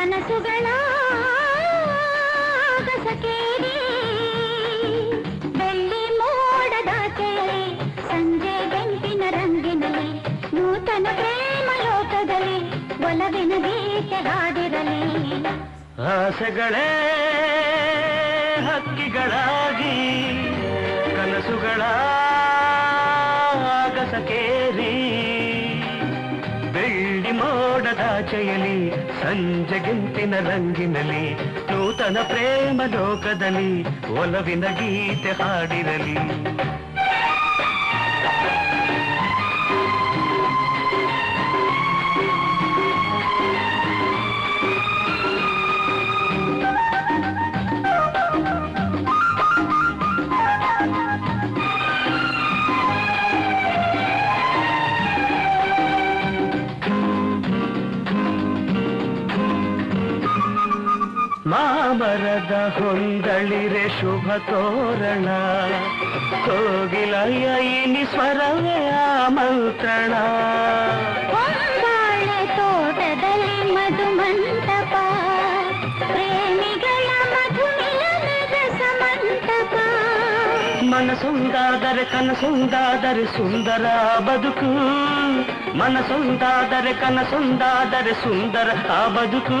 ಕನಸುಗಳ ಕಸಕೇರಿ. ಬೆಳ್ಳಿ ಕೇಳಿ ಸಂಜೆ ಬೆಂಕಿನ ರಂಗಿನಲ್ಲಿ, ನೂತನ ಪ್ರೇಮ ಲೋಕದಲ್ಲಿ, ಒಲವಿನ ಗೀತೆ ಹಾಡಿರಲಿ ಆಸೆಗಳೇ ಹಕ್ಕಿಗಳಾಗಿ, ಕನಸುಗಳ ಆಗಸಕೇರಿ ಬೆಳ್ಳಿ ಮೋಡದಾಚೆಯಲಿ ಸಂಜೆಗಿಂತಿನ ರಂಗಿನಲಿ ನೂತನ ಪ್ರೇಮ ಲೋಕದಲ್ಲಿ ಒಲವಿನ ಗೀತೆ ಹಾಡಿರಲಿ. ಮಾಮರದ ಹೊಂದಳಿರೆ ಶುಭ ತೋರಣ. ಕೋಗಿಲಯ್ಯ ಇನಿ ಸ್ವರವೇ ಆಮಂತ್ರಣ ತೋಟದಲ್ಲಿ ಮಧು ಮಂಟಪ ಪ್ರೇಮಿಗಳ ಮಧು ಸಮಂಟಪ. ಮನಸೊಂದಾದರೆ ಕನಸೊಂದಾದರೆ ಸುಂದರ ಬದುಕು. ಮನಸೊಂದಾದರೆ ಕನಸೊಂದಾದರೆ ಸುಂದರ ಬದುಕು.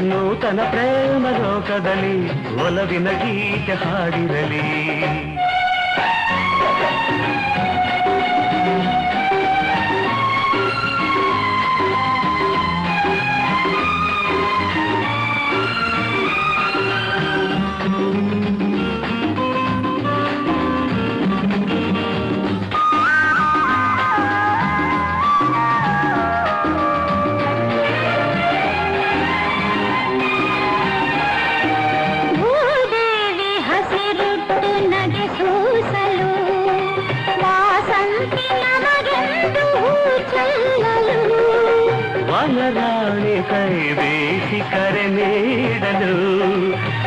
ನೂತನ ಪ್ರೇಮ ಲೋಕದಲ್ಲಿ ಒಲವಿನ ಗೀತೆ ಹಾಡಿರಲಿ ವನರಾಣಿ ಕೈ ಬೇಸಿ ಕರೆ ನೀಡಲು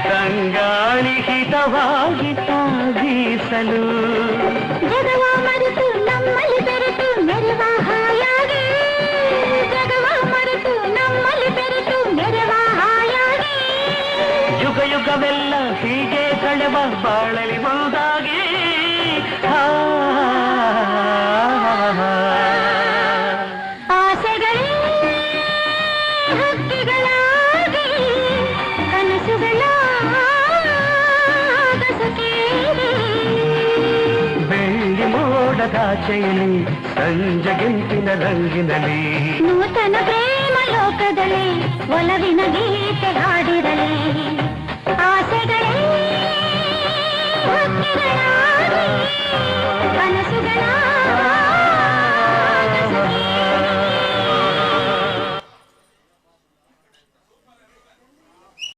ತಂಗಾಳಿ ಹಿತವಾಗಿ ತಾಗೀಸಲು ಜಗವ ಮರೆತು ನಮ್ಮಲ್ಲಿ ಬೆರೆತು ಮೆರವ ಹಾಯಾಗಿ. ಜಗವ ಮರೆತು ನಮ್ಮಲ್ಲಿ ಬೆರೆತು ಮೆರವ ಹಾಯಾಗಿ. ಯುಗ ಯುಗವೆಲ್ಲ ಹೀಗೆ ಕಳೆವ ಬಾಳಲಿ ಒಂದಾಗಿ ಆ, ಮೋಡದಾಚೆಯಲ್ಲಿ ಸಂಜೆಗಿಂತಿನ ರಂಗಿನಲ್ಲಿ. ನೂತನ ಪ್ರೇಮ ಲೋಕದಲ್ಲಿ ಒಲವಿನ ಗೀತೆ ಹಾಡಿರಲಿ. ಆಸೆಗಳೇ